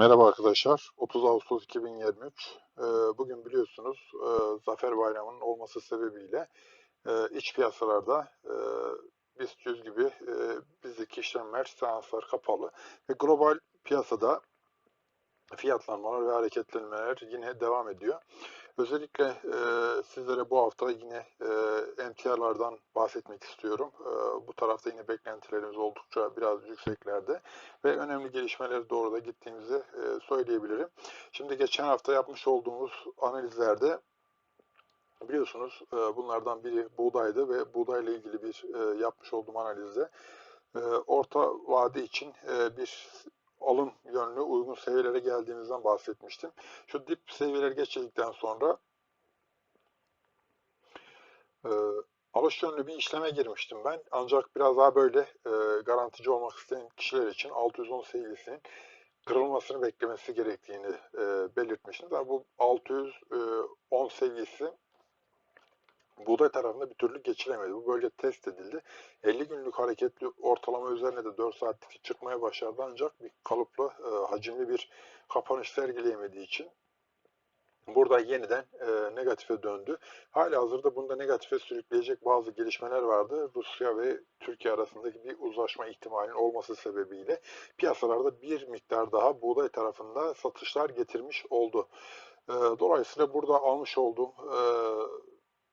Merhaba arkadaşlar. 30 Ağustos 2023. Ee, Bugün biliyorsunuz e, Zafer Bayramı'nın olması sebebiyle e, iç piyasalarda e, BIST 100 gibi bizdeki işlemler, seanslar kapalı ve global piyasada fiyatlanmalar ve hareketlenmeler yine devam ediyor. Özellikle e, sizlere bu hafta yine e, emtialardan bahsetmek istiyorum. E, bu tarafta yine beklentilerimiz oldukça biraz yükseklerde ve önemli gelişmeleri doğru da gittiğimizi e, söyleyebilirim. Şimdi geçen hafta yapmış olduğumuz analizlerde biliyorsunuz e, bunlardan biri buğdaydı ve buğdayla ilgili bir e, yapmış olduğum analizde e, orta vade için e, bir alım yönlü uygun seviyelere geldiğimizden bahsetmiştim. Şu dip seviyeleri geçildikten sonra e, alış yönlü bir işleme girmiştim ben. Ancak biraz daha böyle e, garantici olmak isteyen kişiler için 610 seviyesinin kırılmasını beklemesi gerektiğini e, belirtmiştim. Ama bu 610 seviyesi buğday tarafında bir türlü geçilemedi. Bu bölge test edildi. 50 günlük hareketli ortalama üzerine de 4 saatlik çıkmaya başardı ancak bir kalıplı, e, hacimli bir kapanış sergileyemediği için burada yeniden e, negatife döndü. Hala hazırda bunda negatife sürükleyecek bazı gelişmeler vardı. Rusya ve Türkiye arasındaki bir uzlaşma ihtimalinin olması sebebiyle piyasalarda bir miktar daha buğday tarafında satışlar getirmiş oldu. E, dolayısıyla burada almış olduğum e,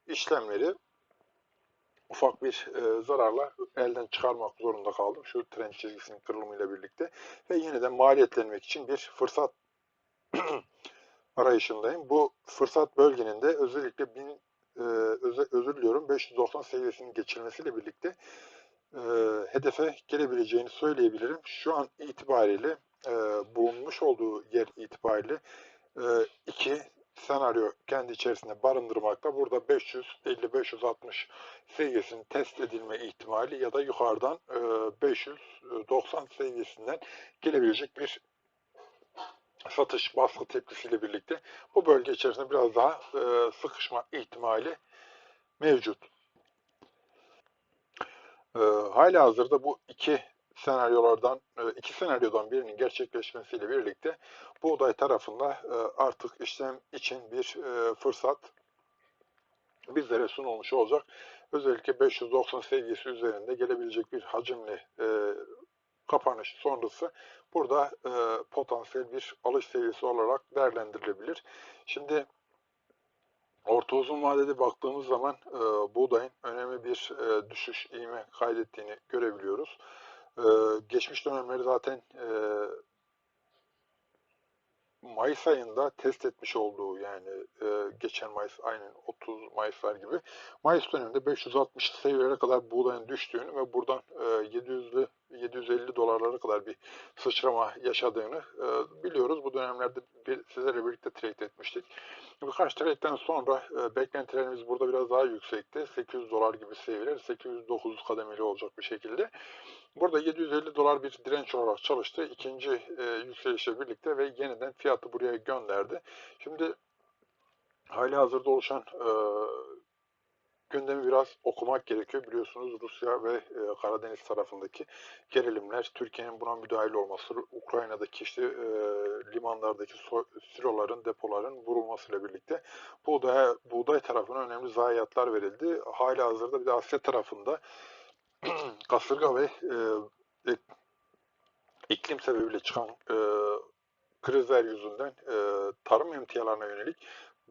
işlemleri ufak bir e, zararla elden çıkarmak zorunda kaldım. Şu trend çizgisinin kırılımıyla birlikte. Ve yeniden maliyetlenmek için bir fırsat arayışındayım. Bu fırsat bölgenin de özellikle bin, e, öze, özür diliyorum 590 seviyesinin geçilmesiyle birlikte e, hedefe gelebileceğini söyleyebilirim. Şu an itibariyle e, bulunmuş olduğu yer itibariyle e, iki senaryo kendi içerisinde barındırmakta. Burada 550-560 seviyesinin test edilme ihtimali ya da yukarıdan 590 seviyesinden gelebilecek bir satış baskı tepkisiyle birlikte bu bölge içerisinde biraz daha sıkışma ihtimali mevcut. Hala hazırda bu iki senaryolardan iki senaryodan birinin gerçekleşmesiyle birlikte buğday tarafında artık işlem için bir fırsat bizlere sunulmuş olacak. Özellikle 590 seviyesi üzerinde gelebilecek bir hacimli kapanış sonrası burada potansiyel bir alış seviyesi olarak değerlendirilebilir. Şimdi Orta uzun vadede baktığımız zaman e, buğdayın önemli bir e, düşüş iğme kaydettiğini görebiliyoruz. E, geçmiş dönemleri zaten e, Mayıs ayında test etmiş olduğu yani e, geçen Mayıs aynen 30 Mayıslar gibi Mayıs döneminde 560 seviyelere kadar buğdayın düştüğünü ve buradan e, 700'lü 750 dolarlara kadar bir sıçrama yaşadığını e, biliyoruz. Bu dönemlerde bir, sizlerle birlikte trade etmiştik. Birkaç trade'den sonra e, beklentilerimiz burada biraz daha yüksekti. 800 dolar gibi seviyeler 809 kademeli olacak bir şekilde. Burada 750 dolar bir direnç olarak çalıştı. İkinci e, yükselişle birlikte ve yeniden fiyatı buraya gönderdi. Şimdi hali hazırda oluşan e, gündemi biraz okumak gerekiyor. Biliyorsunuz Rusya ve e, Karadeniz tarafındaki gerilimler, Türkiye'nin buna müdahil olması, Ukrayna'daki işte e, limanlardaki so siloların, depoların vurulmasıyla birlikte buğday, buğday tarafına önemli zayiatlar verildi. Hala hazırda bir de Asya tarafında kasırga ve e, iklim sebebiyle çıkan e, krizler yüzünden e, tarım emtialarına yönelik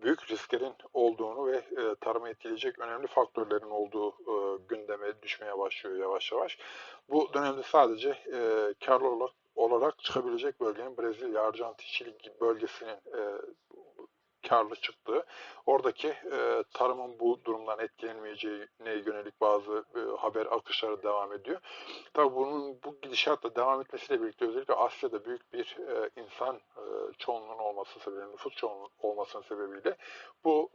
büyük risklerin olduğunu ve e, tarımı etkileyecek önemli faktörlerin olduğu e, gündeme düşmeye başlıyor yavaş yavaş. Bu dönemde sadece e, karlı olarak, olarak çıkabilecek bölgenin Brezilya, Arjantin, Şili bölgesinin e, karlı çıktığı, oradaki e, tarımın bu durumdan etkilenmeyeceğine yönelik bazı e, haber akışları devam ediyor. Tabii bunun bu gidişatla devam etmesiyle birlikte özellikle Asya'da büyük bir e, insan e, çoğunluğunun olması sebebiyle, nüfus çoğunluğunun olmasının sebebiyle bu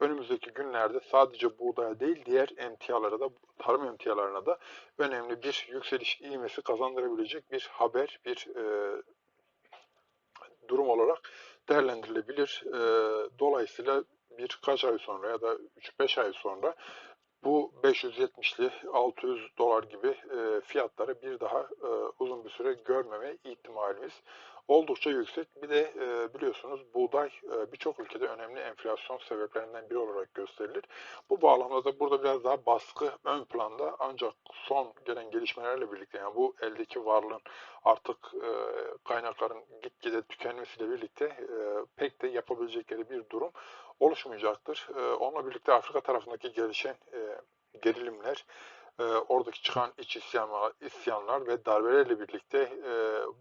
önümüzdeki günlerde sadece buğdaya değil diğer emtialara da tarım emtialarına da önemli bir yükseliş ivmesi kazandırabilecek bir haber, bir e, durum olarak değerlendirilebilir. E, dolayısıyla birkaç ay sonra ya da 3-5 ay sonra bu 570'li 600 dolar gibi e, fiyatları bir daha e, uzun bir süre görmeme ihtimalimiz oldukça yüksek. Bir de e, biliyorsunuz buğday e, birçok ülkede önemli enflasyon sebeplerinden biri olarak gösterilir. Bu bağlamda da burada biraz daha baskı ön planda ancak son gelen gelişmelerle birlikte yani bu eldeki varlığın artık e, kaynakların gitgide tükenmesiyle birlikte e, pek de yapabilecekleri bir durum oluşmayacaktır. E, onunla birlikte Afrika tarafındaki gelişen e, gerilimler, e, oradaki çıkan iç isyanlar, isyanlar ve darbelerle birlikte e,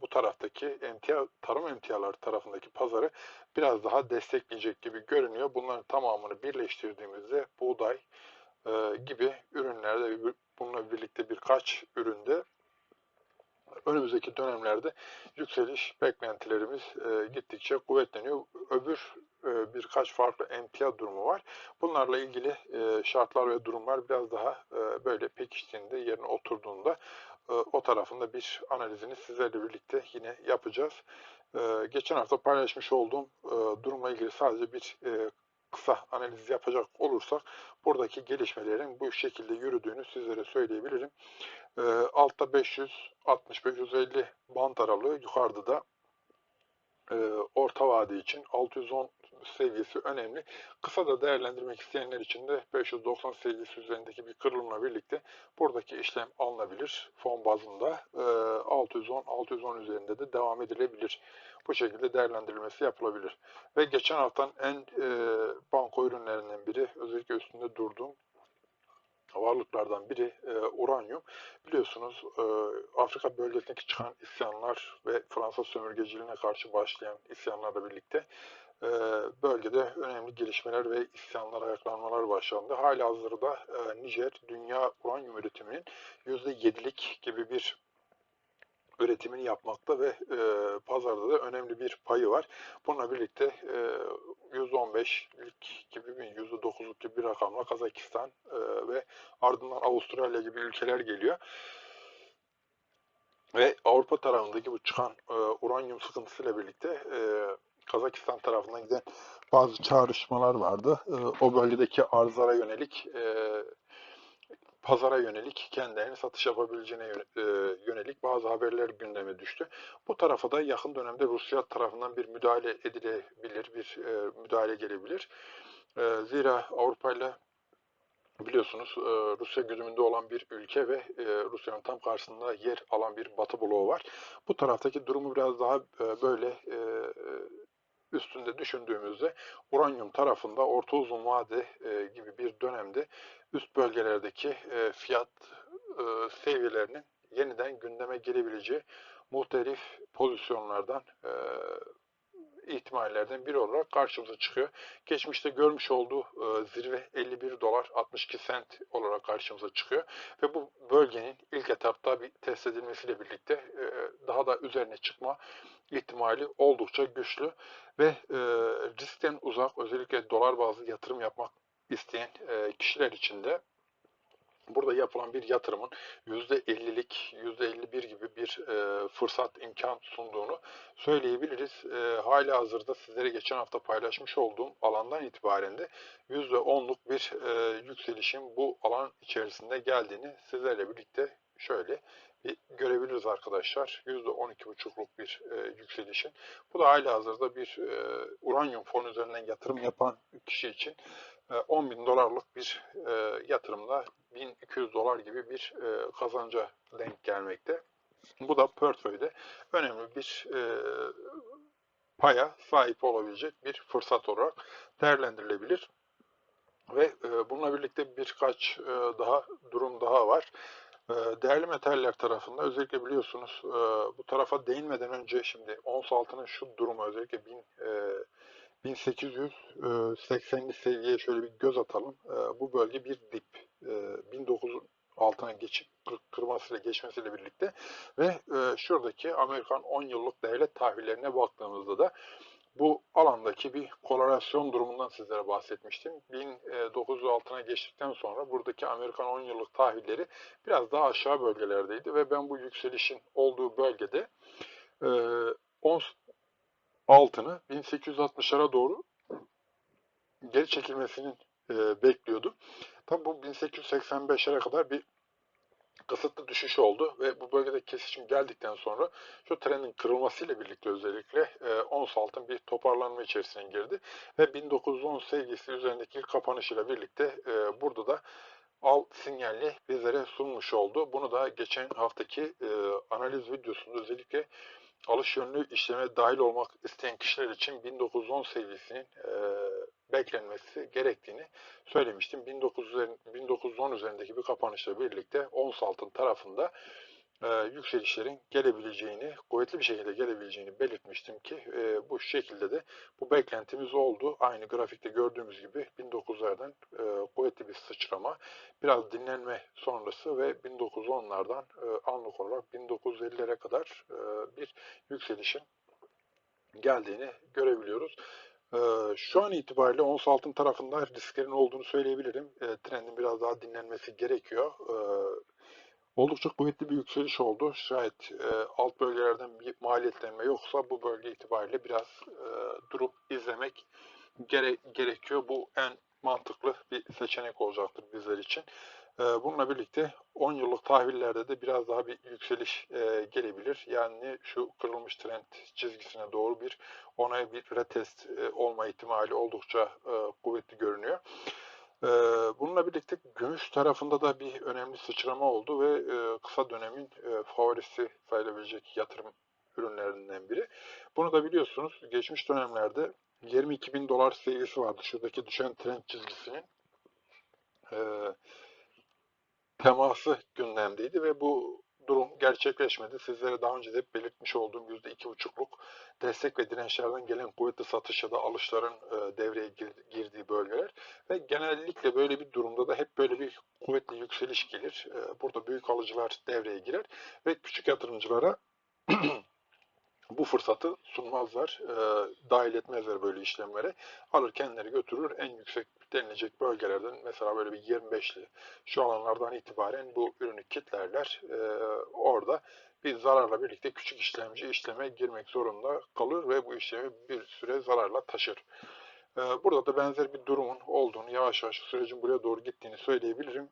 bu taraftaki emtia, tarım emtiaları tarafındaki pazarı biraz daha destekleyecek gibi görünüyor. Bunların tamamını birleştirdiğimizde buğday e, gibi ürünlerde bununla birlikte birkaç üründe önümüzdeki dönemlerde yükseliş beklentilerimiz e, gittikçe kuvvetleniyor. Öbür e, birkaç farklı emtia durumu var. Bunlarla ilgili e, şartlar ve durumlar biraz daha e, böyle pekiştiğinde, yerine oturduğunda o tarafında bir analizini sizlerle birlikte yine yapacağız. Geçen hafta paylaşmış olduğum e, durumla ilgili sadece bir kısa analiz yapacak olursak buradaki gelişmelerin bu şekilde yürüdüğünü sizlere söyleyebilirim. E, altta 560-550 band aralığı, yukarıda da orta vade için 610 seviyesi önemli. Kısa da değerlendirmek isteyenler için de 590 seviyesi üzerindeki bir kırılımla birlikte buradaki işlem alınabilir. Fon bazında e, 610-610 üzerinde de devam edilebilir. Bu şekilde değerlendirilmesi yapılabilir. Ve geçen haftanın en e, banko ürünlerinden biri özellikle üstünde durduğum varlıklardan biri e, uranyum. Biliyorsunuz e, Afrika bölgesindeki çıkan isyanlar ve Fransa sömürgeciliğine karşı başlayan isyanlarla birlikte e, bölgede önemli gelişmeler ve isyanlar, ayaklanmalar başlandı. Hala hazırda e, Nijer dünya uranyum üretiminin %7'lik gibi bir üretimini yapmakta ve e, pazarda da önemli bir payı var. Bununla birlikte e, %15'lik gibi bir %9'luk gibi bir rakamla Kazakistan e, ve ardından Avustralya gibi ülkeler geliyor. Ve Avrupa tarafındaki bu çıkan e, uranyum sıkıntısıyla birlikte e, Kazakistan tarafından giden bazı çağrışmalar vardı. E, o bölgedeki arzlara yönelik e, pazara yönelik kendilerine satış yapabileceğine e, yönelik bazı haberler gündeme düştü. Bu tarafa da yakın dönemde Rusya tarafından bir müdahale edilebilir, bir e, müdahale gelebilir. Zira Avrupa ile biliyorsunuz Rusya güdümünde olan bir ülke ve Rusya'nın tam karşısında yer alan bir batı bloğu var. Bu taraftaki durumu biraz daha böyle üstünde düşündüğümüzde uranyum tarafında orta uzun vade e, gibi bir dönemde üst bölgelerdeki e, fiyat e, seviyelerinin yeniden gündeme gelebileceği muhtelif pozisyonlardan e, ihtimallerden biri olarak karşımıza çıkıyor. Geçmişte görmüş olduğu e, zirve 51 dolar 62 sent olarak karşımıza çıkıyor ve bu bölgenin ilk etapta bir test edilmesiyle birlikte e, daha da üzerine çıkma ihtimali oldukça güçlü ve e, riskten uzak özellikle dolar bazlı yatırım yapmak isteyen kişiler için de burada yapılan bir yatırımın %50'lik, %51 gibi bir e, fırsat imkan sunduğunu söyleyebiliriz. E, hala hazırda sizlere geçen hafta paylaşmış olduğum alandan itibaren de %10'luk bir e, yükselişin bu alan içerisinde geldiğini sizlerle birlikte şöyle bir görebiliriz arkadaşlar. %12,5'luk bir e, yükselişin. Bu da hala hazırda bir e, uranyum fon üzerinden yatırım yapan kişi için 10 e, bin dolarlık bir e, yatırımda 1200 dolar gibi bir e, kazanca denk gelmekte. Bu da portföyde önemli bir paya sahip olabilecek bir fırsat olarak değerlendirilebilir. Ve bununla birlikte birkaç daha durum daha var. Değerli metaller tarafında özellikle biliyorsunuz bu tarafa değinmeden önce şimdi ons altının şu durumu özellikle 1000 1880'li seviyeye şöyle bir göz atalım. E, bu bölge bir dip. E, 1900'un altına geçip kırmasıyla geçmesiyle birlikte ve e, şuradaki Amerikan 10 yıllık devlet tahvillerine baktığımızda da bu alandaki bir kololasyon durumundan sizlere bahsetmiştim. 1900 altına geçtikten sonra buradaki Amerikan 10 yıllık tahvilleri biraz daha aşağı bölgelerdeydi ve ben bu yükselişin olduğu bölgede e, ons altını 1860'lara doğru geri çekilmesini e, bekliyordum. Tabi bu 1885'lere kadar bir kısıtlı düşüş oldu ve bu bölgede kesişim geldikten sonra şu trendin kırılmasıyla birlikte özellikle e, ons altın bir toparlanma içerisine girdi ve 1910 seviyesi üzerindeki kapanışıyla birlikte e, burada da al sinyali bizlere sunmuş oldu. Bunu da geçen haftaki e, analiz videosunda özellikle alış yönlü işleme dahil olmak isteyen kişiler için 1910 seviyesinin e, beklenmesi gerektiğini söylemiştim. 1900, 1910 üzerindeki bir kapanışla birlikte ons altın tarafında e, yükselişlerin gelebileceğini, kuvvetli bir şekilde gelebileceğini belirtmiştim ki e, bu şekilde de bu beklentimiz oldu. Aynı grafikte gördüğümüz gibi 1900'lerden e, kuvvetli bir sıçrama, biraz dinlenme sonrası ve 1910'lardan e, anlık olarak 1950'lere kadar e, bir yükselişin geldiğini görebiliyoruz. E, şu an itibariyle ons altın tarafında risklerin olduğunu söyleyebilirim. E, trendin biraz daha dinlenmesi gerekiyor. Oldukça kuvvetli bir yükseliş oldu. Şayet e, alt bölgelerden bir maliyetlenme yoksa bu bölge itibariyle biraz e, durup izlemek gere gerekiyor. Bu en mantıklı bir seçenek olacaktır bizler için. E, bununla birlikte 10 yıllık tahvillerde de biraz daha bir yükseliş e, gelebilir. Yani şu kırılmış trend çizgisine doğru bir onay bir retest e, olma ihtimali oldukça e, kuvvetli görünüyor. Ee, bununla birlikte gümüş tarafında da bir önemli sıçrama oldu ve e, kısa dönemin e, favorisi sayılabilecek yatırım ürünlerinden biri. Bunu da biliyorsunuz geçmiş dönemlerde 22 bin dolar seviyesi vardı. Şuradaki düşen trend çizgisinin e, teması gündemdeydi ve bu durum gerçekleşmedi. Sizlere daha önce de belirtmiş olduğum %2,5'luk destek ve dirençlerden gelen kuvvetli satış ya da alışların e, devreye girdiği bölgeler ve genellikle böyle bir durumda da hep böyle bir kuvvetli yükseliş gelir. E, burada büyük alıcılar devreye girer ve küçük yatırımcılara bu fırsatı sunmazlar, e, dahil etmezler böyle işlemlere. Alır kendileri götürür en yüksek denilecek bölgelerden mesela böyle bir 25'li şu alanlardan itibaren bu ürünü kitlerler. E, orada bir zararla birlikte küçük işlemci işleme girmek zorunda kalır ve bu işlemi bir süre zararla taşır. E, burada da benzer bir durumun olduğunu, yavaş yavaş sürecin buraya doğru gittiğini söyleyebilirim.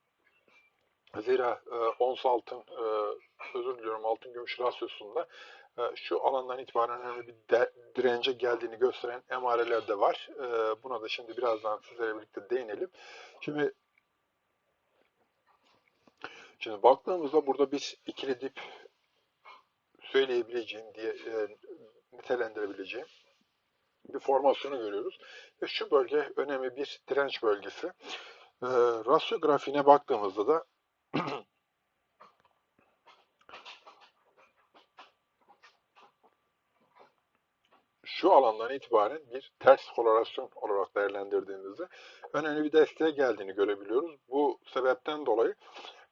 Zira e, ons altın, e, özür diliyorum altın gümüş rasyosunda şu alandan itibaren önemli bir dirence geldiğini gösteren emareler de var. E, buna da şimdi birazdan sizlerle birlikte değinelim. Şimdi Şimdi baktığımızda burada bir ikili dip söyleyebileceğim diye e, nitelendirebileceğim bir formasyonu görüyoruz. Ve şu bölge önemli bir direnç bölgesi. E, rasyo grafiğine baktığımızda da şu alandan itibaren bir ters korelasyon olarak değerlendirdiğimizde önemli bir desteğe geldiğini görebiliyoruz. Bu sebepten dolayı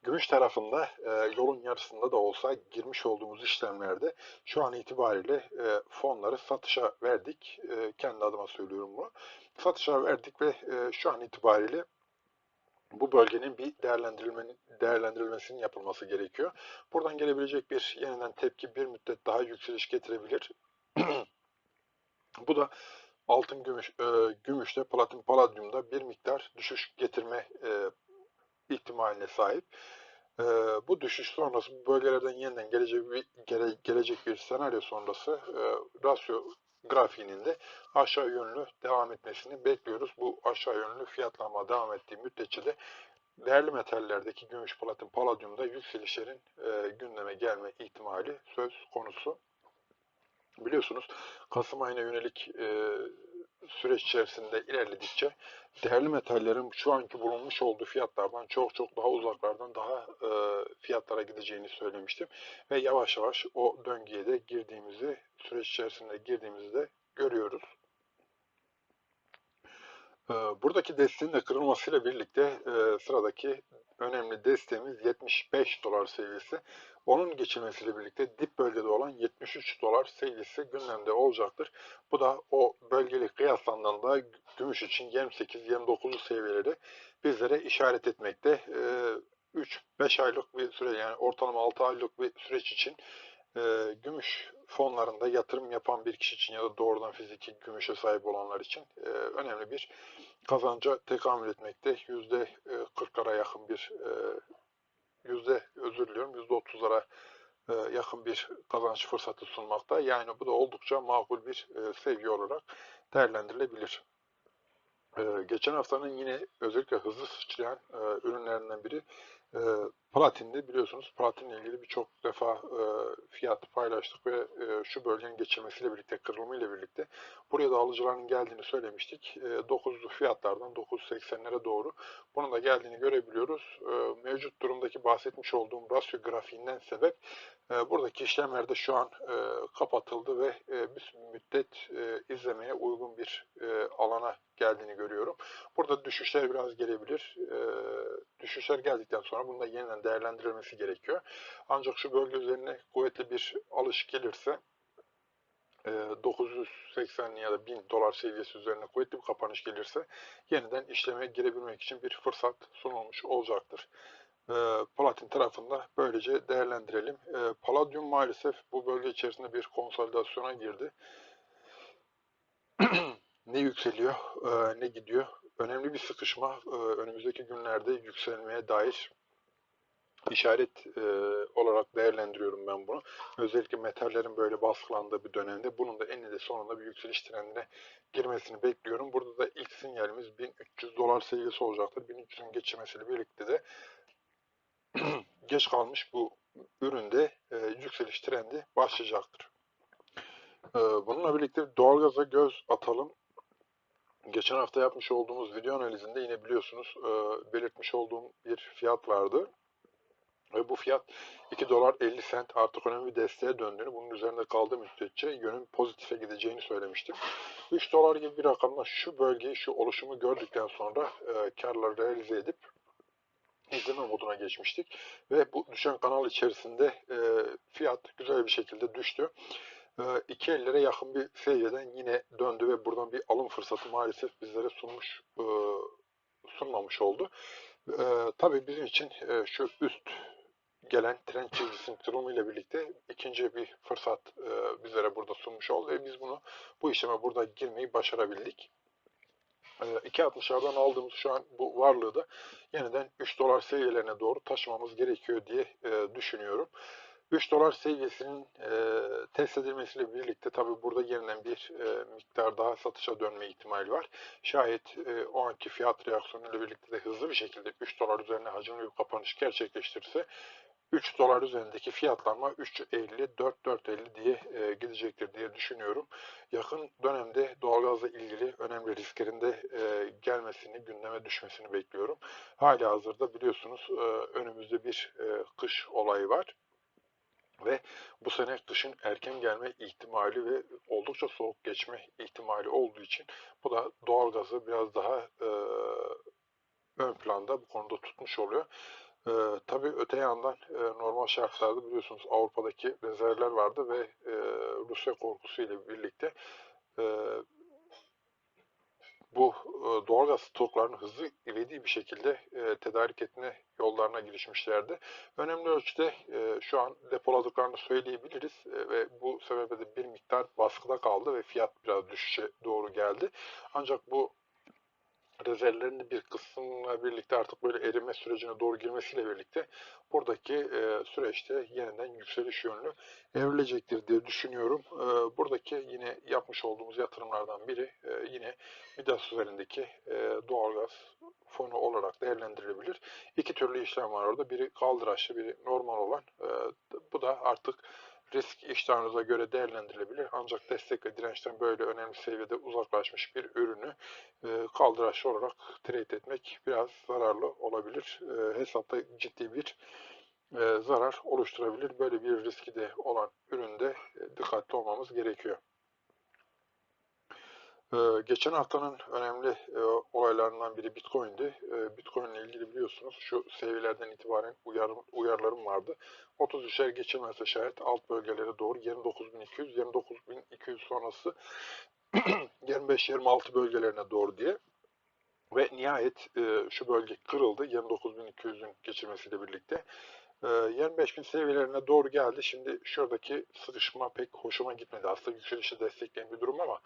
gümüş tarafında e, yolun yarısında da olsa girmiş olduğumuz işlemlerde şu an itibariyle e, fonları satışa verdik. E, kendi adıma söylüyorum bunu. Satışa verdik ve e, şu an itibariyle bu bölgenin bir değerlendirilmesinin yapılması gerekiyor. Buradan gelebilecek bir yeniden tepki bir müddet daha yükseliş getirebilir. Bu da altın gümüş e, gümüşte platin paladyumda bir miktar düşüş getirme e, ihtimaline sahip. E, bu düşüş sonrası bu bölgelerden yeniden gelecek bir gele, gelecek bir senaryo sonrası e, rasyo grafiğinin de aşağı yönlü devam etmesini bekliyoruz. Bu aşağı yönlü fiyatlama devam ettiği müddetçe de değerli metallerdeki gümüş, platin, paladyumda yükselişlerin e, gündeme gelme ihtimali söz konusu. Biliyorsunuz Kasım ayına yönelik e, süreç içerisinde ilerledikçe değerli metallerin şu anki bulunmuş olduğu fiyatlardan çok çok daha uzaklardan daha e, fiyatlara gideceğini söylemiştim. Ve yavaş yavaş o döngüye de girdiğimizi, süreç içerisinde girdiğimizi de görüyoruz. E, buradaki desteğin de kırılmasıyla birlikte e, sıradaki önemli desteğimiz 75 dolar seviyesi. Onun geçilmesiyle birlikte dip bölgede olan 73 dolar seviyesi gündemde olacaktır. Bu da o bölgeli kıyaslandığında gümüş için 28-29 seviyeleri bizlere işaret etmekte. 3-5 aylık bir süre yani ortalama 6 aylık bir süreç için gümüş fonlarında yatırım yapan bir kişi için ya da doğrudan fiziki gümüşe sahip olanlar için e, önemli bir kazanca tekamül etmekte. Yüzde e, 40'lara yakın bir e, yüzde özür diliyorum yüzde 30'lara e, yakın bir kazanç fırsatı sunmakta. Yani bu da oldukça makul bir e, seviye olarak değerlendirilebilir. E, geçen haftanın yine özellikle hızlı sıçrayan ürünlerinden biri e, platindi. Biliyorsunuz platinle ilgili birçok defa e, fiyatı paylaştık ve e, şu bölgenin geçirmesiyle birlikte, kırılımıyla birlikte buraya da alıcıların geldiğini söylemiştik. E, 9'lu fiyatlardan 9.80'lere doğru bunun da geldiğini görebiliyoruz. E, mevcut durumdaki bahsetmiş olduğum rasyo grafiğinden sebep e, buradaki işlemlerde şu an e, kapatıldı ve e, bir müddet e, izlemeye uygun bir alana geldiğini görüyorum. Burada düşüşler biraz gelebilir. Düşüşler geldikten sonra bunda yeniden değerlendirilmesi gerekiyor. Ancak şu bölge üzerine kuvvetli bir alış gelirse e, 980 ya da 1000 dolar seviyesi üzerine kuvvetli bir kapanış gelirse yeniden işleme girebilmek için bir fırsat sunulmuş olacaktır. E, Platin tarafında böylece değerlendirelim. E, Palladium maalesef bu bölge içerisinde bir konsolidasyona girdi. ne yükseliyor, e, ne gidiyor. Önemli bir sıkışma e, önümüzdeki günlerde yükselmeye dair işaret e, olarak değerlendiriyorum ben bunu. Özellikle metallerin böyle baskılandığı bir dönemde bunun da eninde sonunda bir yükseliş trendine girmesini bekliyorum. Burada da ilk sinyalimiz 1300 dolar seviyesi olacaktır. 1300'ün geçirmesiyle birlikte de geç kalmış bu üründe e, yükseliş trendi başlayacaktır. E, bununla birlikte doğalgaza göz atalım. Geçen hafta yapmış olduğumuz video analizinde yine biliyorsunuz e, belirtmiş olduğum bir fiyat vardı. Ve bu fiyat 2 dolar 50 sent artık önemli bir desteğe döndüğünü, bunun üzerinde kaldığı müddetçe yönün pozitife gideceğini söylemiştim. 3 dolar gibi bir rakamla şu bölgeyi, şu oluşumu gördükten sonra e, karları realize edip izleme moduna geçmiştik. Ve bu düşen kanal içerisinde e, fiyat güzel bir şekilde düştü. E, iki ellere yakın bir seviyeden yine döndü ve buradan bir alım fırsatı maalesef bizlere sunmuş e, sunmamış oldu. E, tabii bizim için e, şu üst gelen trend çizgisinin kırılımıyla birlikte ikinci bir fırsat e, bizlere burada sunmuş oldu ve biz bunu bu işleme burada girmeyi başarabildik. E, 2.60'lardan aldığımız şu an bu varlığı da yeniden 3 dolar seviyelerine doğru taşımamız gerekiyor diye e, düşünüyorum. 3 dolar seviyesinin e, test edilmesiyle birlikte tabi burada yeniden bir e, miktar daha satışa dönme ihtimali var. Şayet e, o anki fiyat reaksiyonuyla birlikte de hızlı bir şekilde 3 dolar üzerine hacimli bir kapanış gerçekleştirirse 3 dolar üzerindeki fiyatlanma 3.50, 4.450 diye e, gidecektir diye düşünüyorum. Yakın dönemde doğalgazla ilgili önemli risklerin de e, gelmesini, gündeme düşmesini bekliyorum. Hala hazırda biliyorsunuz e, önümüzde bir e, kış olayı var. Ve bu sene kışın erken gelme ihtimali ve oldukça soğuk geçme ihtimali olduğu için bu da doğalgazı biraz daha e, ön planda bu konuda tutmuş oluyor. E, tabii öte yandan e, normal şartlarda biliyorsunuz Avrupa'daki rezervler vardı ve e, Rusya korkusu ile birlikte e, bu e, doğalgaz stoklarını hızlı ivedi bir şekilde e, tedarik etme yollarına girişmişlerdi. Önemli ölçüde e, şu an depoladıklarını söyleyebiliriz e, ve bu sebeple de bir miktar baskıda kaldı ve fiyat biraz düşüşe doğru geldi. Ancak bu rezervlerinin bir kısmıyla birlikte artık böyle erime sürecine doğru girmesiyle birlikte buradaki e, süreçte yeniden yükseliş yönlü evrilecektir diye düşünüyorum. E, buradaki yine yapmış olduğumuz yatırımlardan biri e, yine Midas üzerindeki e, doğalgaz fonu olarak değerlendirilebilir. İki türlü işlem var orada. Biri kaldıraçlı, biri normal olan. E, bu da artık risk iştahınıza göre değerlendirilebilir. Ancak destek ve dirençten böyle önemli seviyede uzaklaşmış bir ürünü e, kaldıraçlı olarak trade etmek biraz zararlı olabilir. E, hesapta ciddi bir e, zarar oluşturabilir. Böyle bir riski de olan üründe dikkatli olmamız gerekiyor. Ee, geçen haftanın önemli e, olaylarından biri Bitcoin'di. E, Bitcoin ile ilgili biliyorsunuz şu seviyelerden itibaren uyar, uyarlarım vardı. 33'er geçilmezse şayet alt bölgelere doğru 29.200, 29.200 sonrası 25-26 bölgelerine doğru diye. Ve nihayet e, şu bölge kırıldı 29.200'ün geçirmesiyle birlikte. e, 25 bin seviyelerine doğru geldi. Şimdi şuradaki sıkışma pek hoşuma gitmedi. Aslında yükselişi destekleyen bir durum ama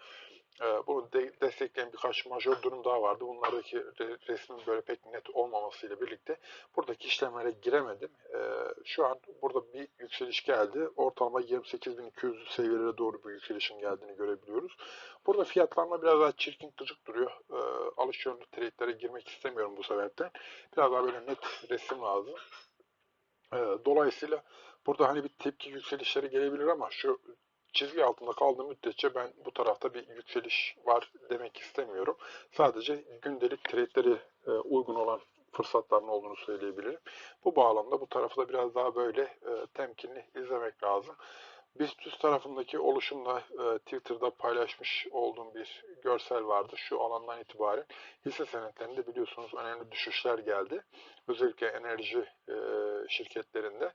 e, bunu de, destekleyen birkaç majör durum daha vardı. Bunlardaki re, resmin böyle pek net olmamasıyla birlikte buradaki işlemlere giremedim. E, şu an burada bir yükseliş geldi. Ortalama 28.200 seviyelere doğru bir yükselişin geldiğini görebiliyoruz. Burada fiyatlanma biraz daha çirkin gıcık duruyor. E, alış yönlü trade'lere girmek istemiyorum bu sebepten. Biraz daha böyle net resim lazım. Dolayısıyla burada hani bir tepki yükselişleri gelebilir ama şu çizgi altında kaldığı müddetçe ben bu tarafta bir yükseliş var demek istemiyorum. Sadece gündelik trade'leri e, uygun olan fırsatların olduğunu söyleyebilirim. Bu bağlamda bu tarafı da biraz daha böyle e, temkinli izlemek lazım. BIST tarafındaki oluşumda e, Twitter'da paylaşmış olduğum bir görsel vardı. Şu alandan itibaren hisse senetlerinde biliyorsunuz önemli düşüşler geldi. Özellikle enerji e, şirketlerinde.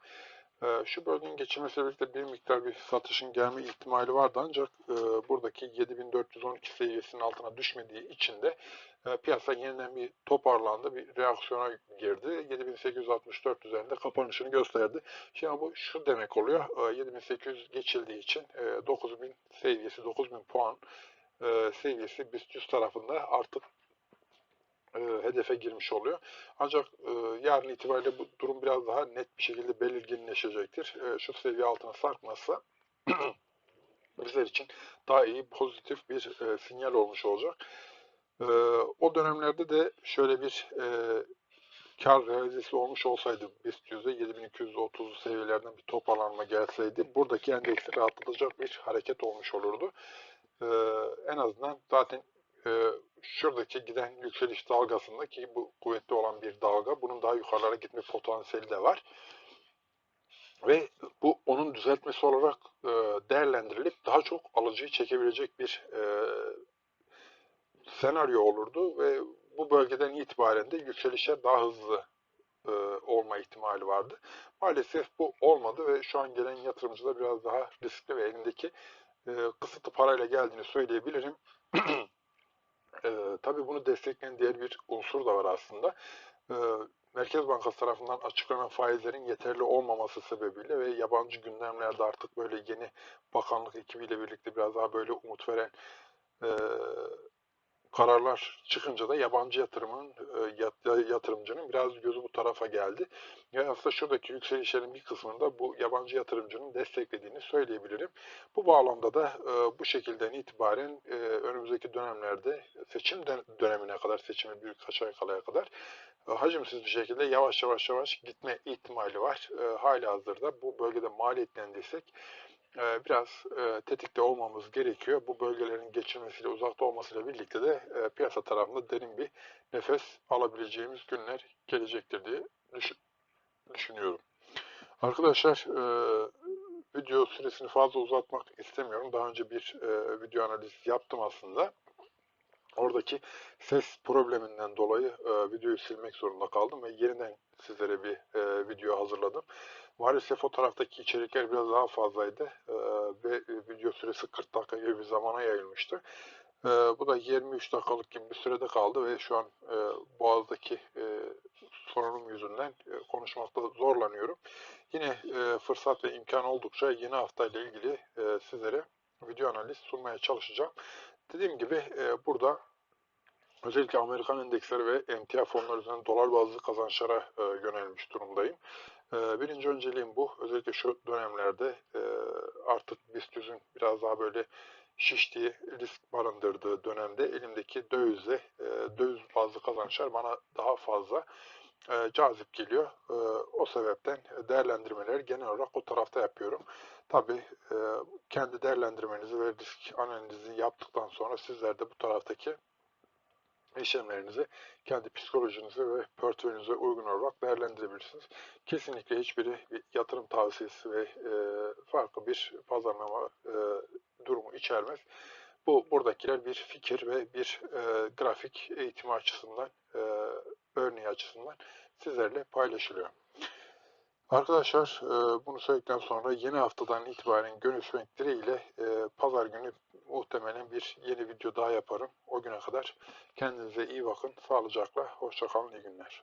E, şu bölgenin geçilmesiyle birlikte bir miktar bir satışın gelme ihtimali vardı ancak e, buradaki 7412 seviyesinin altına düşmediği için de e, piyasa yeniden bir toparlandı, bir reaksiyona girdi. 7864 üzerinde kapanışını gösterdi. Şimdi bu şu demek oluyor, e, 7800 geçildiği için e, 9000 seviyesi, 9000 puan e, seviyesi BIST 100 tarafında artık e, hedefe girmiş oluyor. Ancak e, yarın itibariyle bu durum biraz daha net bir şekilde belirginleşecektir. E, şu seviye altına sarkmazsa bizler için daha iyi pozitif bir e, sinyal olmuş olacak. E, o dönemlerde de şöyle bir e, kar realizesi olmuş olsaydı BIST 100'e 7230 seviyelerden bir toparlanma gelseydi buradaki endeksi rahatlatacak bir hareket olmuş olurdu. E, en azından zaten e, şuradaki giden yükseliş dalgasında ki bu kuvvetli olan bir dalga bunun daha yukarılara gitme potansiyeli de var. Ve bu onun düzeltmesi olarak e, değerlendirilip daha çok alıcıyı çekebilecek bir e, senaryo olurdu ve bu bölgeden itibaren de yükselişler daha hızlı e, olma ihtimali vardı. Maalesef bu olmadı ve şu an gelen yatırımcılar biraz daha riskli ve elindeki e, kısıtlı parayla geldiğini söyleyebilirim. E, tabii bunu destekleyen diğer bir unsur da var aslında. E, Merkez Bankası tarafından açıklanan faizlerin yeterli olmaması sebebiyle ve yabancı gündemlerde artık böyle yeni bakanlık ekibiyle birlikte biraz daha böyle umut veren e, kararlar çıkınca da yabancı yatırımın e, yatırımcının biraz gözü bu tarafa geldi. Yani aslında şuradaki yükselişlerin bir kısmında bu yabancı yatırımcının desteklediğini söyleyebilirim. Bu bağlamda da e, bu şekilden itibaren e, önümüzdeki dönemlerde seçim dönemine kadar, seçimi birkaç ay kalaya kadar hacimsiz bir şekilde yavaş yavaş yavaş gitme ihtimali var. Hali hazırda bu bölgede maliyetlendiysek ee, biraz e, tetikte olmamız gerekiyor. Bu bölgelerin geçilmesiyle uzakta olmasıyla birlikte de e, piyasa tarafında derin bir nefes alabileceğimiz günler gelecektir diye düşünüyorum. Arkadaşlar e, video süresini fazla uzatmak istemiyorum. Daha önce bir video analiz yaptım aslında. Oradaki ses probleminden dolayı videoyu silmek zorunda kaldım ve yeniden sizlere bir video hazırladım. Maalesef o taraftaki içerikler biraz daha fazlaydı e, ve video süresi 40 dakika gibi bir zamana yayılmıştı. E, bu da 23 dakikalık gibi bir sürede kaldı ve şu an e, Boğaz'daki e, sorunum yüzünden e, konuşmakta zorlanıyorum. Yine e, fırsat ve imkan oldukça yeni hafta ile ilgili e, sizlere video analiz sunmaya çalışacağım. Dediğim gibi e, burada özellikle Amerikan endeksleri ve emtia fonları üzerinden dolar bazlı kazançlara e, yönelmiş durumdayım. Ee, birinci önceliğim bu. Özellikle şu dönemlerde e, artık BIST 100'ün biraz daha böyle şiştiği, risk barındırdığı dönemde elimdeki dövizle, e, döviz bazlı kazançlar bana daha fazla e, cazip geliyor. O sebepten değerlendirmeleri genel olarak o tarafta yapıyorum. Tabii kendi değerlendirmenizi ve risk analizini yaptıktan sonra sizler de bu taraftaki işlemlerinizi kendi psikolojinize ve portföyünüze uygun olarak değerlendirebilirsiniz. Kesinlikle hiçbiri bir yatırım tavsiyesi ve e, farklı bir pazarlama e, durumu içermez. Bu buradakiler bir fikir ve bir e, grafik eğitimi açısından, e, örneği açısından sizlerle paylaşılıyor. Arkadaşlar e, bunu söyledikten sonra yeni haftadan itibaren görüşmek dileğiyle e, pazar günü muhtemelen bir yeni video daha yaparım. O güne kadar kendinize iyi bakın. Sağlıcakla. Hoşçakalın. iyi günler.